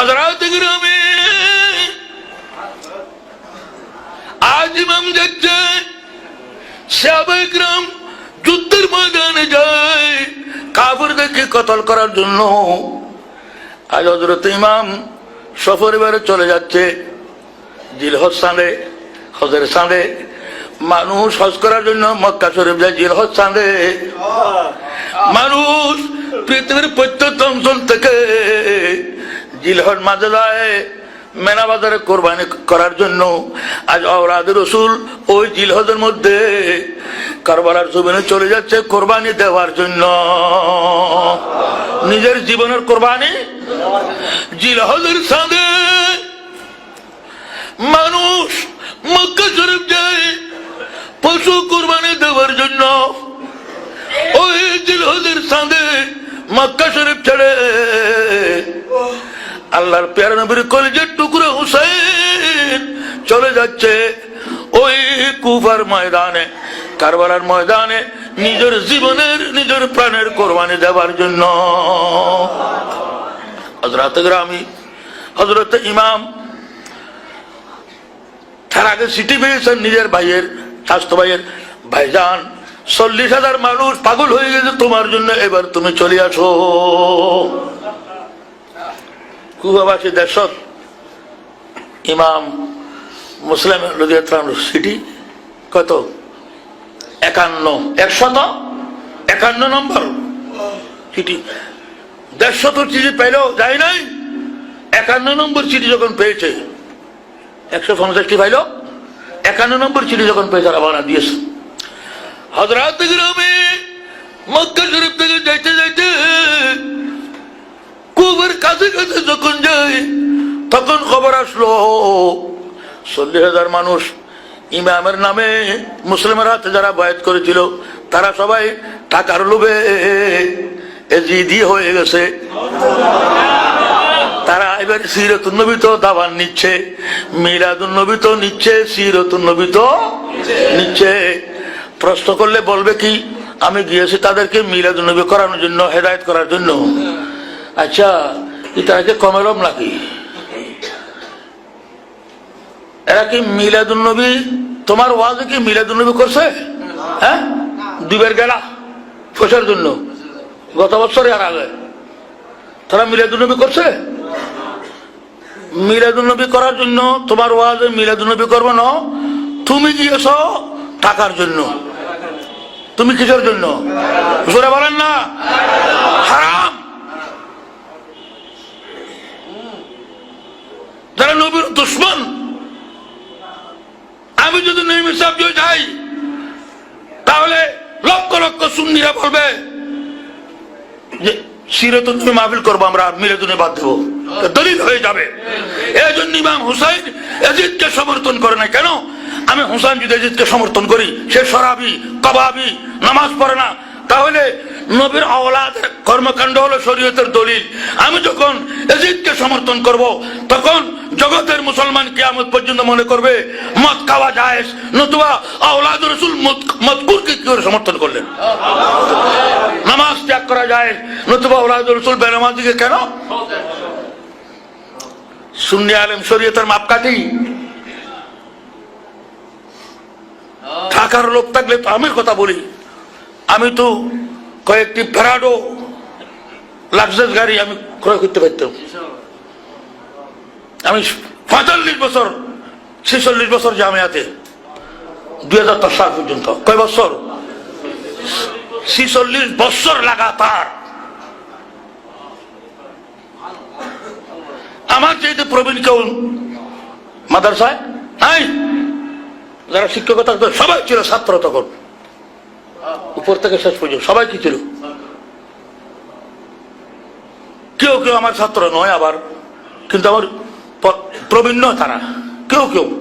হাজারাত গ্রামে আজ ইমাম যাচ্ছে সাহাবায়ে গ্রাম যুদ্ধের ময়দানে যায় কাফেরদেরকে কতল করার জন্য। আজ হজরত ইমাম সপরিবারে চলে যাচ্ছে, জিলহজ সাঁড়ে হজের সাঁড়ে মানুষ হজ করার জন্য মক্কা শরীফ যায় জিলহজ সাঁড়ে মানুষ পৃথিবীর প্রত্যেক অঞ্চল থেকে জিলহজ মাঝে যায় মেনা বাজারে কোরবানি করার জন্য। আজ অরাদ রসুল ওই জিলহদের মধ্যে কারবালার জমিনে চলে যাচ্ছে কোরবানি দেওয়ার জন্য। নিজের জীবনের কোরবানি জিলহদের সাথে। মানুষ মক্কা শরীফ যায় পশু কোরবানি দেওয়ার জন্য। ওই জিলহদের সাথে মক্কা শরীফ ছেড়ে আল্লাহর পেয়ার নবীর কলেজের টুকরো হুসেন চলে যাচ্ছে ওই কুফার ময়দানে, কারবালার ময়দানে নিজের জীবনের, নিজের প্রাণের কোরবানি দেওয়ার জন্য। হজরত গ্রামী হজরত ইমাম তার আগে সিটি পেয়েছেন নিজের ভাইয়ের, স্বাস্থ্য ভাইয়ের, ভাইজান, চল্লিশ হাজার মানুষ পাগল হয়ে গেছে, তোমার জন্য এবার তুমি চলে আসো। কুবাবাসী দেশত ইমাম মুসলিম সিটি কত? একান্ন। একশত? একান্ন নম্বর চিঠি দেড়শত চিঠি পেলেও যায় নাই। একান্ন নম্বর চিঠি যখন পেয়েছে একশো পঞ্চাশটি পাইল। একান্ন নম্বর চিঠি যখন পেয়েছে রবানা দিয়েছে। হজরত গ্রামে মক্কা শরীফ থেকে যাইতে যাইতে কুবের কাছে কাছে যখন যাই, তখন খবর আসলো, চল্লিশ হাজার মানুষ ইমামের নামে মুসলিমের হাতে যারা বয়াত করেছিল, তারা সবাই টাকার লোভে এজিদি হয়ে গেছে। তারা এবার সিরতুন নবী তো দাবান নিচ্ছে, মিলাদুন নবী তো নিচ্ছে, সিরতুন নবী তো নিচ্ছে। প্রশ্ন করলে বলবে কি, আমি গিয়েছি তাদেরকে মিলাদুন নবী করানোর জন্য, হেদায়ত করার জন্য। আচ্ছা এটাকে কমেরম নাকি? এরা কি মিলাদুন নবী? তোমার ওয়াজে কি মিলাদুন নবী করছে? হ্যাঁ? দুবার গেলা ফসার জন্য। গত বছর আর আগে। তারা মিলাদুন নবী করছে? মিলাদুন নবী করার জন্য তোমার ওয়াজে মিলাদুন নবী করব না। তুমি গিয়েছ টাকার জন্য। তুমি কিসের জন্য? জোরে বলেন না। হারাম। যারা নবীর দুশ্মন। আমি যদি সাহেব যাই, তাহলে লক্ষ লক্ষ সুন্নিরা বলবে যে নবী মাহফিল করব আমরা মিলাদুনে বাদ দেবো। দলিল হয়ে যাবে। এই জন্য ইমাম হুসাইন এজিদকে সমর্থন করে না। কেন? আমি হুসাইন যদি এজিদকে সমর্থন করি, সে সরাবি কবাবি নামাজ পড়ে না। তাহলে নবীর আওলাদ কর্মকাণ্ড হলো শরীয়তের দলিল। আমি যখন এজিদকে সমর্থন করব, তখন জগতের মুসলমান কিয়ামত পর্যন্ত মনে করবে, মদ খাওয়া যায় নতুবা আওলাদ রসুল মদকুরকে কি করে সমর্থন করলেন? নামাজ ত্যাগ করা যায় নতুবা আওলাদ রসুল বেনামাজিকে কেন? সুন্নি আলেম শরীয়তের মাপকাঠি। থাকার লোক থাকলে তো আমি কথা বলি। আমি তো কয়েকটি ফেরাডো লাক্সাস গাড়ি আমি ক্রয় করতে পারতাম। আমি পঁয়তাল্লিশ বছর, ছেচল্লিশ বছর জামিয়াতে, দুই হাজার দশ সাল পর্যন্ত। কয় বছর? ছিচল্লিশ বছর লাগাতার। আমার চাইতে প্রবীণ কেউ মাদারসায়, নাই, যারা শিক্ষকতা সবাই ছিল ছাত্র তখন। উপর থেকে শেষ পর্যন্ত। সবাই কি ছিল? কেউ কেউ আমার ছাত্র নয় আবার কিন্তু আমার প্রবীণ নয় তারা। কেউ কেউ।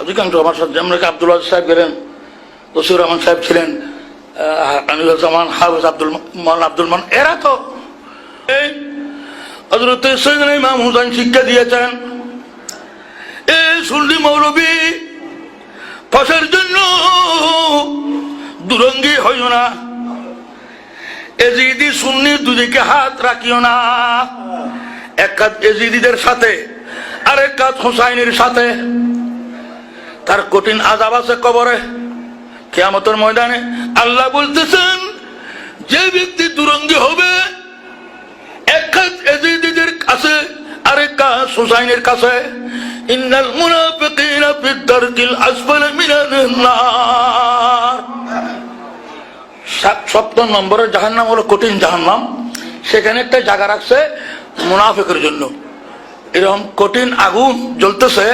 অধিকাংশ আমার সাথে যেমন কি আব্দুল আজিজ সাহেব গেলেন বসির রহমান সাহেব ছিলেন আহ, আনিসুজ্জামান হাফিজ আব্দুল মান আব্দুল মান এরা তো এই হজরত ইমাম হুসাইন শিক্ষা দিয়েছেন। এই সুন্নি মৌলবী ফসের জন্য দুরঙ্গি হইও না। এজিদি সুন্নি দুদিকে হাত রাখিও না। এক কাজ এজিদিদের সাথে আরেক কাজ হুসাইনের সাথে। তার কঠিন আজাব আছে কবরে। কেয়ামতের ময়দানে আল্লাহ বলতেছেন, যে ব্যক্তি দুরঙ্গি হবে, এক কাজ এজিদিদের কাছে আরেক কাজ হুসাইনের কাছে ইন্নাল মুনাফিকিনা ফিদ দারকিল আসফালি মিনান নার। সপ্তম নম্বরের জাহান্নাম হলো কঠিন জাহান্নাম। সেখানে একটা জায়গা রাখছে মুনাফিকের জন্য। এরকম কঠিন আগুন জ্বলতেছে,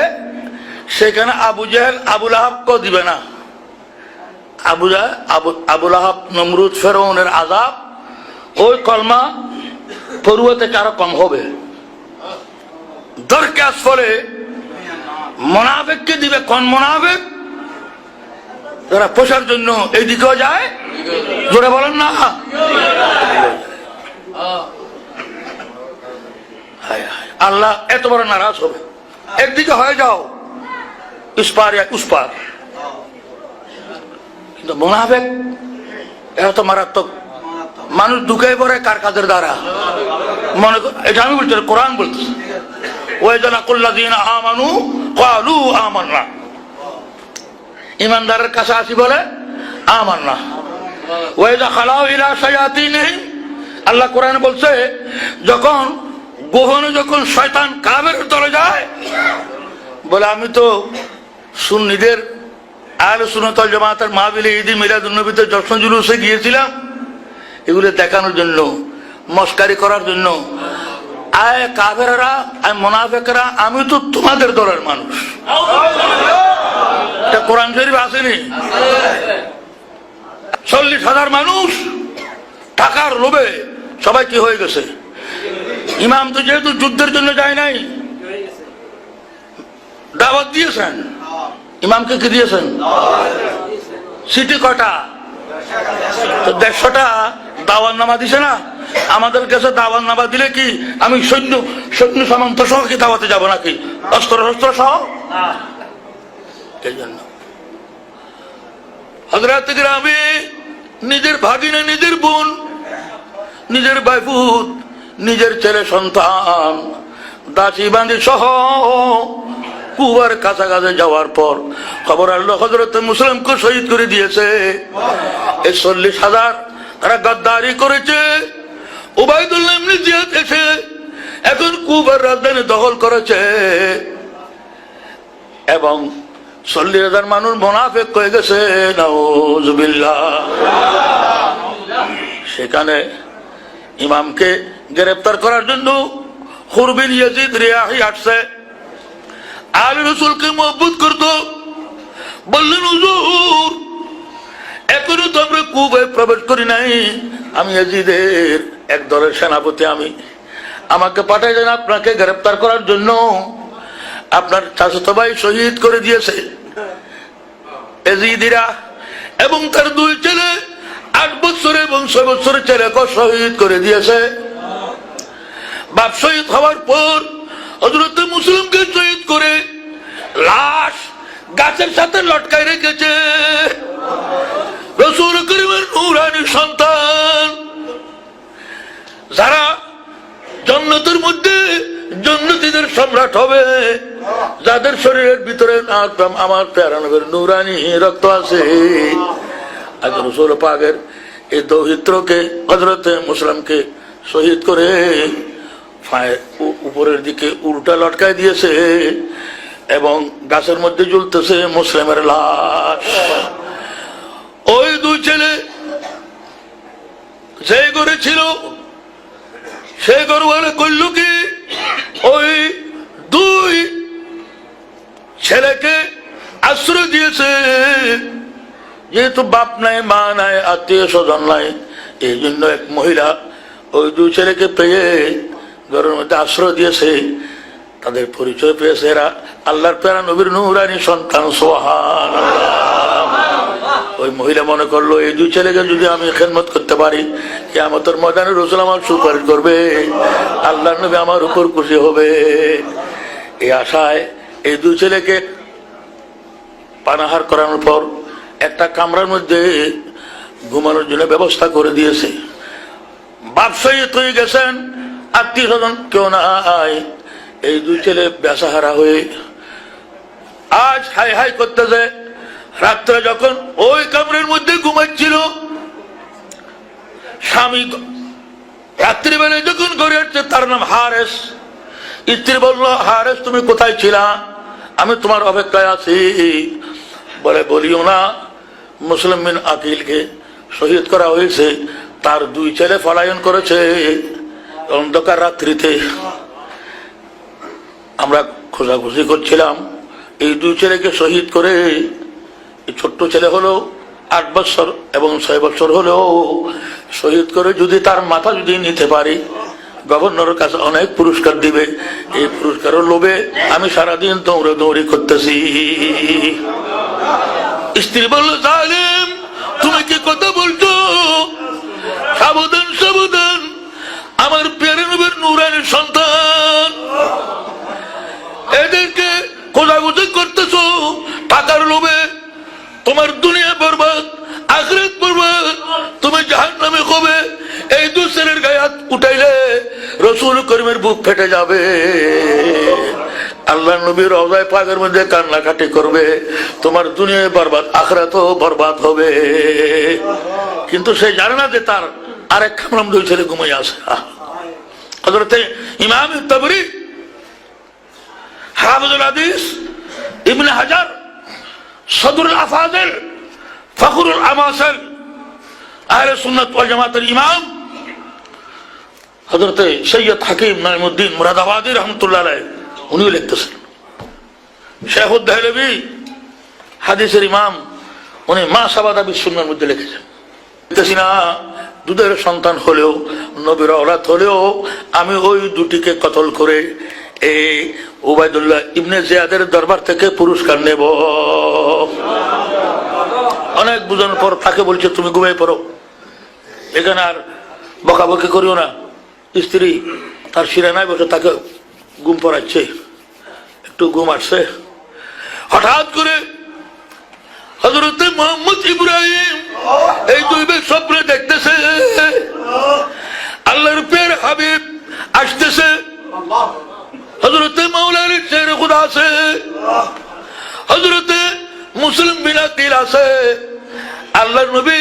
সেখানে আবু জাহেল আবুল আহাবকে দিবে না। আবু জাহেল আবু আবুল আহাব নমরুদ ফেরৌনের আজাব ওই কলমা পড়ুয়া কারও কম হবে? দরকার ফলে মোনাফেককে দিবে কোন মোনাফেক? যারা পোষার জন্য এইদিকেও যায়। জোরে বলেন না। আল্লাহ এত বড় নারাজ হবে। একদিকে হয়ে যাও উসপার এক উসপার। কিন্তু মোনাফেক এটা তো মারাত্মক। মানুষ দুঃখে পড়ে কার কাজের দ্বারা। মনে এটা আমি বলছি না, কোরআন ওই জানা কুল্লাদিন আমানু কালু আমান্না ইমানদারের কাছে আসি বলে আমার না ওয়াইদা খালাও ইলা শায়াতিনহিম, আল্লাহ কোরআনে বলছে, যখন গোহনে যখন শয়তান কাবের দলে যায়, বলে, আমি তো সুন্নিদের আল সুনতল জামাতের মাহবিলে ঈদি মিলাদুন্নবীতে যশন জুলুসে গিয়েছিলাম। এগুলো দেখানোর জন্য, মস্কারি করার জন্য আয় কাবেরা আয় মোনাফেকরা, আমি তো তোমাদের দলের মানুষ। কোরআন শরীফ আসেনি? চল্লিশ হাজার মানুষ টাকার লোভে সবাই কি হয়ে গেছে? ইমাম তো যেহেতু যুদ্ধের জন্য যায় নাই, দাওয়াত দিয়েছেন। ইমামকে কি দিয়েছেন? সিটি কটা দেড়শোটা দাওয়ার নামা দিছে না? আমাদের কাছে দাওয়ার নামা দিলে কি? আমি সৈন্য সৈন্য সামন্ত সহ কি দাওয়াতে যাব নাকি? অস্ত্র, শস্ত্র সহ? এই নিজের ভাগিনে, নিজের বোন, নিজের বাইপুত নিজের ছেলে সন্তান দাসী বান্ধি সহ কুবার কাছাকাছি যাওয়ার পর খবর আল্লাহ হজরত মুসলিমকে শহীদ করে দিয়েছে। এই চল্লিশ হাজার তারা গাদ্দারি করেছে। উবায়দুল্লাহ এমনি জিয়াদ এসে এখন কুবার রাজধানী দখল করেছে। এবং চল্লিশ হাজার মানুষ মোনাফেক হয়ে গেছে। সেখানে ইমামকে গ্রেপ্তার করার জন্য হুরবিন ইয়াজিদ রিয়াহি আসছে। আলী রসুলকে মহবুত করত বললেন, হুজুর, এখনও তো আমরা কুবায় প্রবেশ করি নাই। আমি ইয়াজিদের এক দলের সেনাপতি আমি। আমাকে পাঠাইলেন আপনাকে গ্রেপ্তার করার জন্য আপনার চাচাতো ভাই শহীদ করে দিয়েছে। এজিদিরা এবং তার দুই ছেলে আট বছর এবং ছয় বছরের ছেলেকে শহীদ করে দিয়েছে। বাপ শহীদ হওয়ার পর হজরত মুসলিমকে শহীদ করে লাশ গাছের সাথে লটকাই রেখেছে। রসুল করিমের নুরানি সন্তান। যারা জন্নতের মধ্যে জন্নতিদের সম্রাট হবে, যাদের শরীরের ভিতরে আমার প্যারা নবীর নুরানি রক্ত আছে। রসুল পাকের এই দৌহিত্রকে হজরতে মুসলামকে শহীদ করে উপরের দিকে উল্টা লটকায় দিয়েছে এবং গাছের মধ্যে ঝুলতেছে মুসলিমের লাশ। ওই দুই ছেলে ঘরে ছিল। সেই গরুয়ালে করল কি? ওই দুই ছেলেকে আশ্রয় দিয়েছে। যেহেতু বাপ নাই, মা নাই, আত্মীয় স্বজন নাই, এই জন্য এক মহিলা ওই দুই ছেলেকে পেয়ে ঘরের মধ্যে আশ্রয় দিয়েছে। তাদের পরিচয় পেয়েছে এরা। আল্লাহর প্যারা নবীর নুরানি সন্তান সোহান ওই মহিলা মনে করল, এই দুই ছেলেকে যদি আমি খেদমত করতে পারি কি আমাদের ময়দানে রসুল আমার সুপারিশ করবে, আল্লাহ নবী আমার উপর খুশি হবে। এই আশায় এই দুই ছেলেকে পানাহার করানোর পর একটা কামরার মধ্যে ঘুমানোর জন্য ব্যবস্থা করে দিয়েছে। বাপ শহীদ হয়ে গেছেন, আত্মীয় স্বজন কেউ নাই। এই দুই ছেলে বেসাহারা হয়ে আজ হাই হাই করতেছে। রাত্রে যখন ওই কামরের মধ্যে ঘুমাচ্ছিল, স্বামী রাত্রিবেলায় যখন ঘরে আসছে, তার নাম হারেস। স্ত্রী বলল, হারেস, তুমি কোথায় ছিলা? আমি তোমার অপেক্ষায় আছি। বলে, বলিও না, মুসলিম বিন আকিলকে শহীদ করা হয়েছে। তার দুই ছেলে পলায়ন করেছে অন্ধকার রাত্রিতে। আমরা খোঁজাখুঁজি করছিলাম। এই দুই ছেলেকে শহীদ করে ছোট্ট ছেলে হলো আট বছর এবং ছয় বছর হলেও শহীদ করে যদি তার মাথা যদি নিতে পারি, গভর্নরের কাছে অনেক পুরস্কার দিবে। এই পুরস্কারের লোভে আমি সারাদিন দৌড়ে দৌড়ি করতেছি। স্ত্রী বলল তুমি কি কথা বলছো? সাবধান সাবধান। আমার পেয়ারে নবীর নুরানের সন্তান। এদেরকে খোঁজাখুঁজি করতেছো, টাকার লোভে তোমার দুনিয়া বরবাদ, আখরাত বরবাদ, তুমি জাহান নামে কবে এই দুসরের গায়ে হাত উঠাইলে রসুল করিমের বুক ফেটে যাবে। আল্লাহ নবীর অজয় পাগের মধ্যে কান্নাকাটি করবে। তোমার দুনিয়ায় বরবাদ, আখরাতও বরবাদ হবে। কিন্তু সে জানে না যে তার আরেক খামরাম দুই ছেলে ঘুমাই আসে হজরতে ইমাম তবরি, হাফিজুল হাদিস, ইবনে হাজার সদরুল আফাজেল ফখরুল আমাসেল আহলে সুন্নাত ওয়াল জামাতের ইমাম, হযরতে সৈয়দ হাকিম নাইমুদ্দিন মুরাদাবাদী রহমতুল্লাহ উনিও লিখতেছেন। শেখ উদ্দাহলবি হাদিসের ইমাম, উনি মা সাবাদা বিশ্বনার মধ্যে লিখেছেন। দুধের সন্তান হলেও, নবীর অরাত হলেও, আমি ওই দুটিকে কতল করে এই উবায়দুল্লাহ ইবনে জিয়াদের দরবার থেকে পুরস্কার নেব। অনেক বুঝানোর পর তাকে বলছে, তুমি ঘুমিয়ে পড়ো। এখানে আর বকাবকি করিও না। স্ত্রী তার শিরানায় বসে তাকে ঘুম পড়াচ্ছে। একটু ঘুম আসছে। হঠাৎ করে হজরত এই দেখতেছে। আল্লাহর পের হাবিব আসতেছে। হজরতে মাওলার শের খুদা আছে হজরতে মুসলিম বিনা দিল আছে আল্লাহ নবী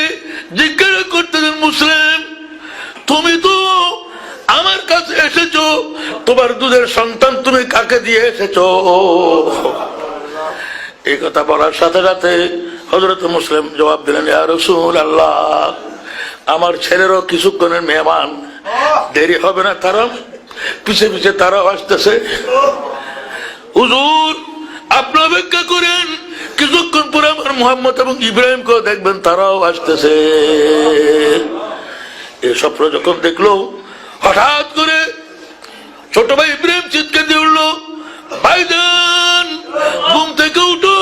জিজ্ঞাসা করতেছেন মুসলিম, তুমি তো আমার কাছে এসেছ, তোমার দুধের সন্তান তুমি কাকে দিয়ে এসেছ? এই কথা বলার সাথে সাথে হজরত মুসলিম জবাব দিলেন রসুল আল্লাহ আমার ছেলেরও কিছুক্ষণের মেহমান, দেরি হবে না তারা পিছে পিছে তারাও আসতেছে। হুজুর, আপনি অপেক্ষা করেন, কিছুক্ষণ পরে আমার মোহাম্মদ এবং ইব্রাহিমকেও দেখবেন তারাও আসতেছে। এই স্বপ্ন যখন দেখল, হঠাৎ করে ছোট ভাই ইব্রাহিম চিৎকার দিয়ে উঠল ভাইজান ঘুম থেকে উঠো,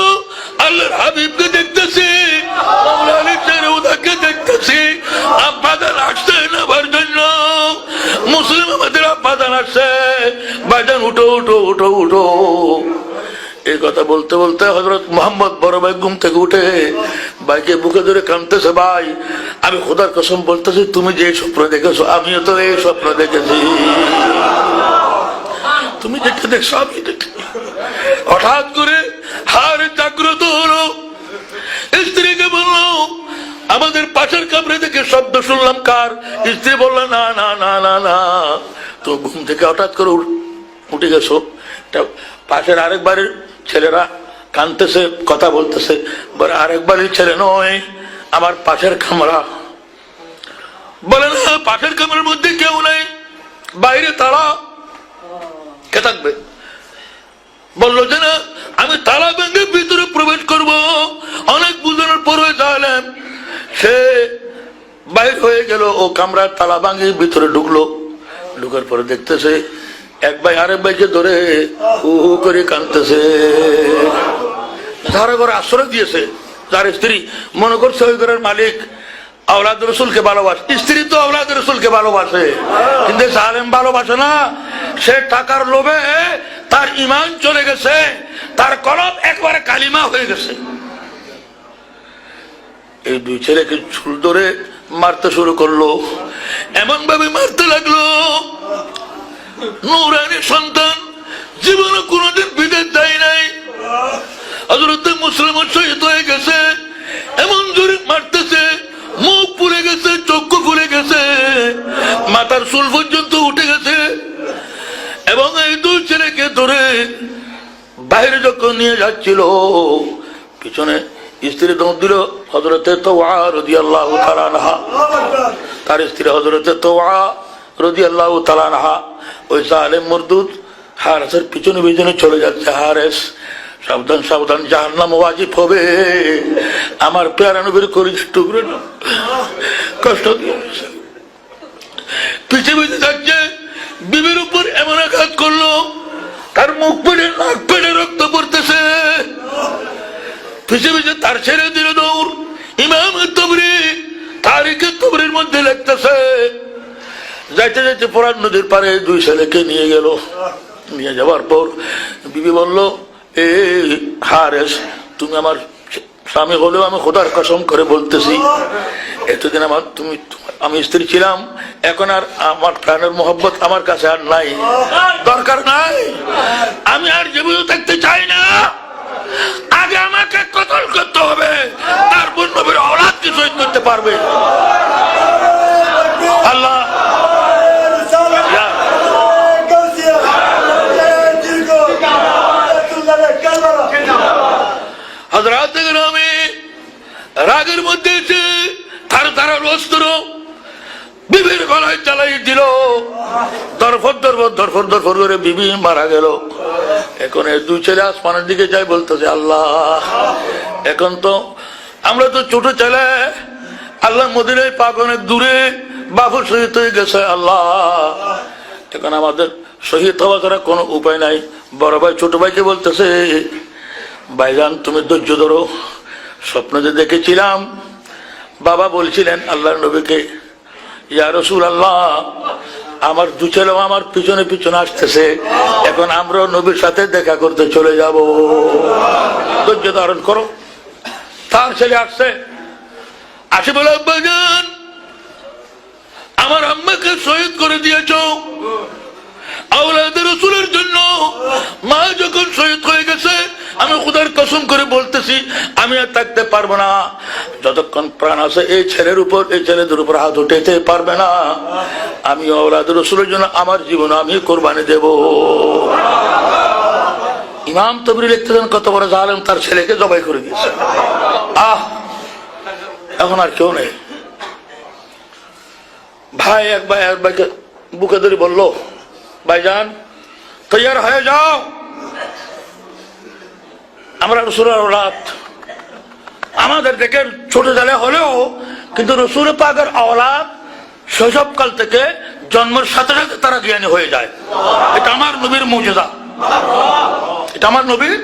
আল্লাহর হাবিবকে দেখতেছি। আসছে ভাইজান, উঠো উঠো উঠো উঠো। এই কথা বলতে বলতে হজরত মোহাম্মদ বড় ভাই ঘুম থেকে উঠে ভাইকে বুকে ধরে কাঁদতেছে, ভাই, আমি খোদার কসম বলতেছি, তুমি যে স্বপ্ন দেখেছ, আমিও তো এই স্বপ্ন দেখেছি। তুমি যেটা দেখছ আমি দেখি হঠাৎ করে হার জাগ্রত হলো। স্ত্রীকে বলল, আমাদের পাশের কামরে থেকে শব্দ শুনলাম কার? স্ত্রী বলল, না না না না না। তো ঘুম থেকে হঠাৎ করে উঠ- গেছো। তা পাশের আরেক বাড়ির ছেলেরা কানতেছে, কথা বলতেছে। বলে আরেক বাড়ির ছেলে নয়, আমার পাশের কামরা বলে, না, পাশের কামরার মধ্যে কেউ নেই। বাইরে তারা কে থাকবে? বলল, যে না, আমি তালা ভেঙে ভিতরে প্রবেশ করব। অনেক বুঝানোর পরে চাইলাম সে বাইর হয়ে গেল, ও কামরার তালা ভাঙে ভিতরে ঢুকলো। ঢুকার পরে দেখতেছে, এক ভাই আরেক ভাইকে ধরে হু হু করে কানতেছে যারা ঘরে আশ্রয় দিয়েছে। যার স্ত্রী মনে করছে, ওই ঘরের মালিক আওলাদ রসুলকে ভালোবাসে। স্ত্রী তো আওলাদ রসুলকে ভালোবাসে। কিন্তু সালেম ভালোবাসে না। সে টাকার লোভে তার ইমান চলে গেছে। তার কলম একবারে কালিমা হয়ে গেছে। এই দুই ছেলেকে চুল ধরে মারতে শুরু করল। এমন ভাবে মারতে লাগল। নুরানি সন্তান জীবনে কোনোদিন বিদেশ দেয় নাই। মুসলিম শহীদ হয়ে গেছে। এমন জোরে মারতেছে, মুখ পুড়ে গেছে, চক্ষু পুড়ে গেছে। মাথার চুল পর্যন্ত উঠে গেছে। এবং এই দুই ছেলেকে ধরে বাইরে যখন নিয়ে যাচ্ছিল, পিছনে স্ত্রী দৌড় দিল হজরতে তো আল্লাহ তালানহা তার স্ত্রী হজরতে তো রদি আল্লাহ তালানহা ওই মরদুদ হারেসের পিছনে পিছনে চলে যাচ্ছে। হারেস, সাবধান সাবধান, জাহান্নাম ওয়াজিব হবে। আমার পেয়ারা নবীর করিস কষ্ট দিয়েছে পিছিয়ে পিছিয়ে পিছিয়ে তার ছেড়ে দিল দৌড়। ইমাম তবরি তারিখে তবরির মধ্যে লিখতেছে, যাইতে যাইতে পরান নদীর পারে দুই ছেলেকে নিয়ে গেল। নিয়ে যাওয়ার পর বিবি বলল, এ হারেস, তুমি আমার স্বামী হলেও আমি খোদার কসম করে বলতেছি। এতদিন আমার তুমি, আমি স্ত্রী ছিলাম, এখন আর আমার প্রাণের মোহব্বত আমার কাছে আর নাই। দরকার নাই। আমি আর জীবিত থাকতে চাই না। আগে আমাকে কতল করতে হবে? তারপর নবীর অলাদ কি শহীদ করতে পারবে? আল্লাহ। রাগের মধ্যে তার তারা অস্ত্র বিবির গলায় চালাই দিল। দরফর দরফর দরফর দরফর করে বিবি মারা গেল। এখন এই দুই ছেলে আসমানের দিকে যাই বলতেছে, আল্লাহ, এখন তো আমরা তো ছোট ছেলে, আল্লাহ মদিনায় অনেক দূরে বাবু শহীদ হয়ে গেছে, আল্লাহ। এখন আমাদের শহীদ হওয়া ছাড়া কোনো উপায় নাই। বড় ভাই, ছোট ভাইকে বলতেছে, ভাইজান, তুমি ধৈর্য ধরো। স্বপ্ন যে দেখেছিলাম, বাবা বলছিলেন আল্লাহ নবীকে, ইয়া রসুল আল্লাহ আমার দু ছেলেও আমার পিছনে পিছনে আসতেছে। এখন আমরা নবীর সাথে দেখা করতে চলে যাব। ধৈর্য ধারণ করো। তার ছেলে আসছে। আসে বলে, আব্বাজান, আমার আম্মাকে শহীদ করে দিয়েছ। আওলাদের রসুলের জন্য। মা যখন শহীদ হয়ে গেছে, আমি খুদার কসম করে বলতেছি, আমি আর থাকতে পারব না। যতক্ষণ প্রাণ আছে এই ছেলের উপর, এই ছেলেদের উপর হাত উঠাইতে পারবে না। আমি আওলাদের রসুলের জন্য আমার জীবন আমি কোরবানি দেব। ইমাম তবরি লিখতেছেন কত বড় জালেম তার ছেলেকে জবাই করে দিয়েছে। আহ, এখন আর কেউ নেই। ভাই, এক ভাই, এক ভাইকে বুকে ধরে বলল ভাইজান, তৈয়ার হয়ে যাও। আমরা রসুলের ওলাদ আমাদের দেখে ছোট জালে হলেও কিন্তু রসুল পাকের অলাদ শৈশবকাল থেকে জন্মের সাথে সাথে তারা জ্ঞানী হয়ে যায়। এটা আমার নবীর মর্যাদা। এটা আমার নবীর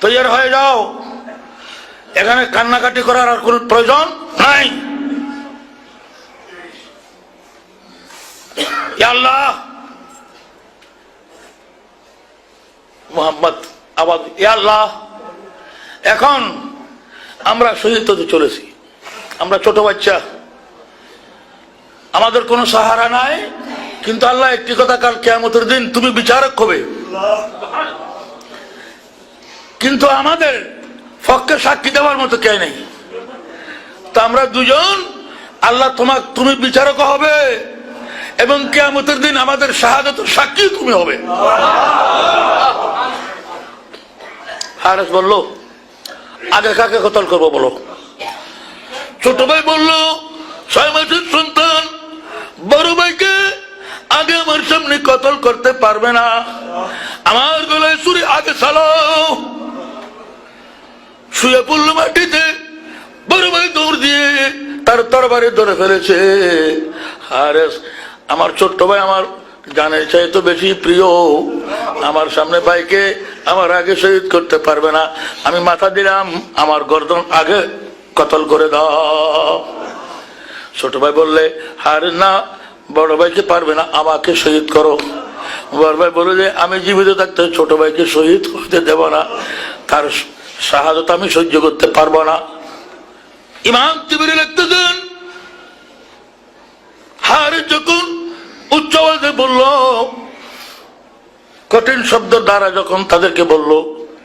তৈয়ার হয়ে যাও। এখানে কান্নাকাটি করার আর কোন প্রয়োজন নাই। আল্লাহ মোহাম্মদ আবাদ আল্লাহ এখন আমরা হতে চলেছি। আমরা ছোট বাচ্চা। আমাদের কোনো সাহারা নাই। কিন্তু আল্লাহ একটি কথা, কাল কেয়ামতের দিন তুমি বিচারক হবে। কিন্তু আমাদের পক্ষে সাক্ষী দেওয়ার মতো কে নেই। তা আমরা দুজন, আল্লাহ তোমার তুমি বিচারক হবে। এবং কেয়ামতের দিন আমাদের শাহাদত সাক্ষী তুমি হবে। হারেস বলল, আগে কাকে কতল করব বলো? ছোট ভাই বলল, ছয় মাসের সন্তান, বড় ভাইকে আগে আমার সামনে কতল করতে পারবে না। আমার গলায় সুরে আগে চালাও শুয়ে পড়ল মাটিতে, বড় ভাই দৌড় দিয়ে তার তরবারি ধরে ফেলেছে। আরে আমার ছোট্ট ভাই আমার জানের চাই তো বেশি প্রিয়। আমার সামনে ভাইকে আমার আগে শহীদ করতে পারবে না। আমি মাথা দিলাম, আমার গর্দন আগে কতল করে দাও। ছোট ভাই বললে, হার না, বড় ভাইকে পারবে না, আমাকে শহীদ করো। বড় ভাই বলে যে, আমি জীবিত থাকতে ছোট ভাইকে শহীদ করতে দেব না। তার শাহাদত আমি সহ্য করতে পারব না। ইমাম তিবিরে লিখতেছেন হারে যখন আওয়াজে বলল, কঠিন শব্দ দ্বারা যখন তাদেরকে বলল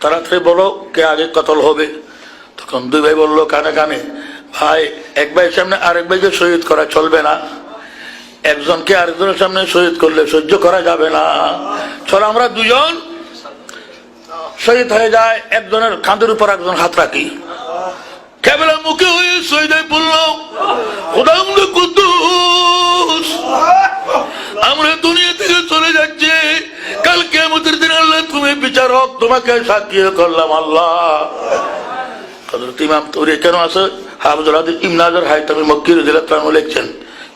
তাড়াতাড়ি বলো, কে আগে কতল হবে? তখন দুই ভাই বলল, কানে কানে, ভাই, এক ভাইয়ের সামনে আরেক ভাইকে শহীদ করা চলবে না। একজনকে আরেকজনের সামনে শহীদ করলে সহ্য করা যাবে না। চলো, আমরা দুজন শহীদ হয়ে যায় একজনের কাঁধের উপর একজন হাত রাখি। কেবলা মুখে হয়ে শহীদ হয়ে কুদ্দুস। আমরা দুনিয়া থেকে চলে যাচ্ছি। কাল কেমতের দিন আল্লাহ তুমি বিচারক তোমাকে সাক্ষী করলাম আল্লাহ। কেন আছে?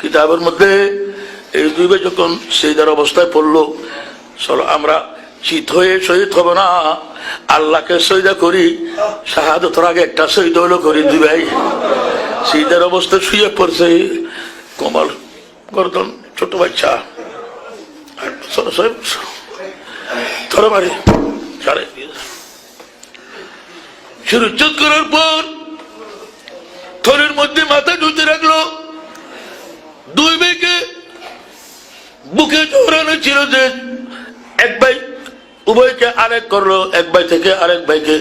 কিতাবের মধ্যে এই দুই ভাই যখন সেইদার অবস্থায় পড়ল, চলো আমরা শীত হয়ে শহীদ হব না, আল্লাহকে সৈদা করি, শাহাদতর আগে একটা শহীদ হলো করি দুই ভাই। সেইদার অবস্থা শুয়ে পড়ছে কমাল গর্দন, ছোট বাচ্চা। শিরুচ্ছেদ করার পর থরের মধ্যে মাথা ঢুকে রাখল দুই ভাইকে বুকে জোরানো ছিল যে এক ভাই উভয়কে আরেক করল, এক ভাই থেকে আরেক ভাইকে।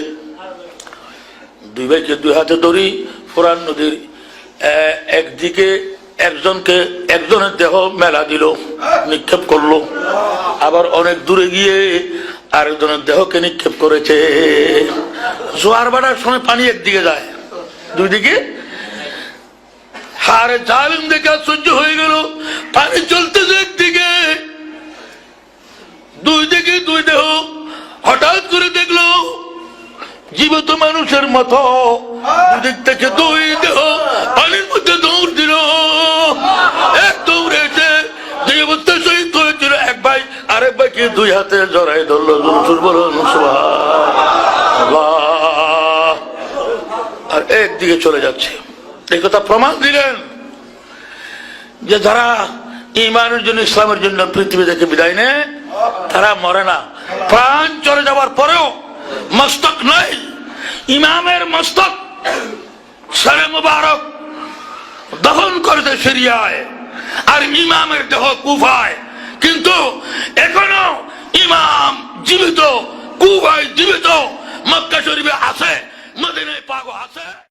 দুই ভাইকে দুই হাতে ধরি, ফোরান নদীর একদিকে একজনকে একজনের দেহ মেলা দিল, নিক্ষেপ করল। আবার অনেক দূরে গিয়ে আরেকজনের দেহকে নিক্ষেপ করেছে। জোয়ার বাড়ার সময় পানি একদিকে যায় দুই দিকে হারে জালিম দেখে সহ্য হয়ে গেল, পানি চলতেছে একদিকে। দুই দিকে দুই দেহ হঠাৎ করে দেখল জীবিত মানুষের মতো। দুদিক থেকে দুই দেহ, পানির মধ্যে দৌড় দিল। এক দৌড়ে এসে যে অবস্থায় শহীদ হয়েছিল। এক ভাই, আরেক ভাইকে দুই হাতে জড়াই ধরলো। বলুন সুবহানাল্লাহ। আর একদিকে চলে যাচ্ছে। এই কথা প্রমাণ দিলেন যে যারা ইমানের জন্য, ইসলামের জন্য পৃথিবী থেকে বিদায় নেয়, তারা মরে না। প্রাণ চলে যাওয়ার পরেও মস্তক নয়, ইমামের মস্তক। সরে মুবারক দহন করতে সিরিয়ায় আর ইমামের দেহ কুফায়। কিন্তু এখনও ইমাম জীবিত, কুফায় জীবিত, মক্কা শরীফে আছে, মদিনায় পাগো আছে।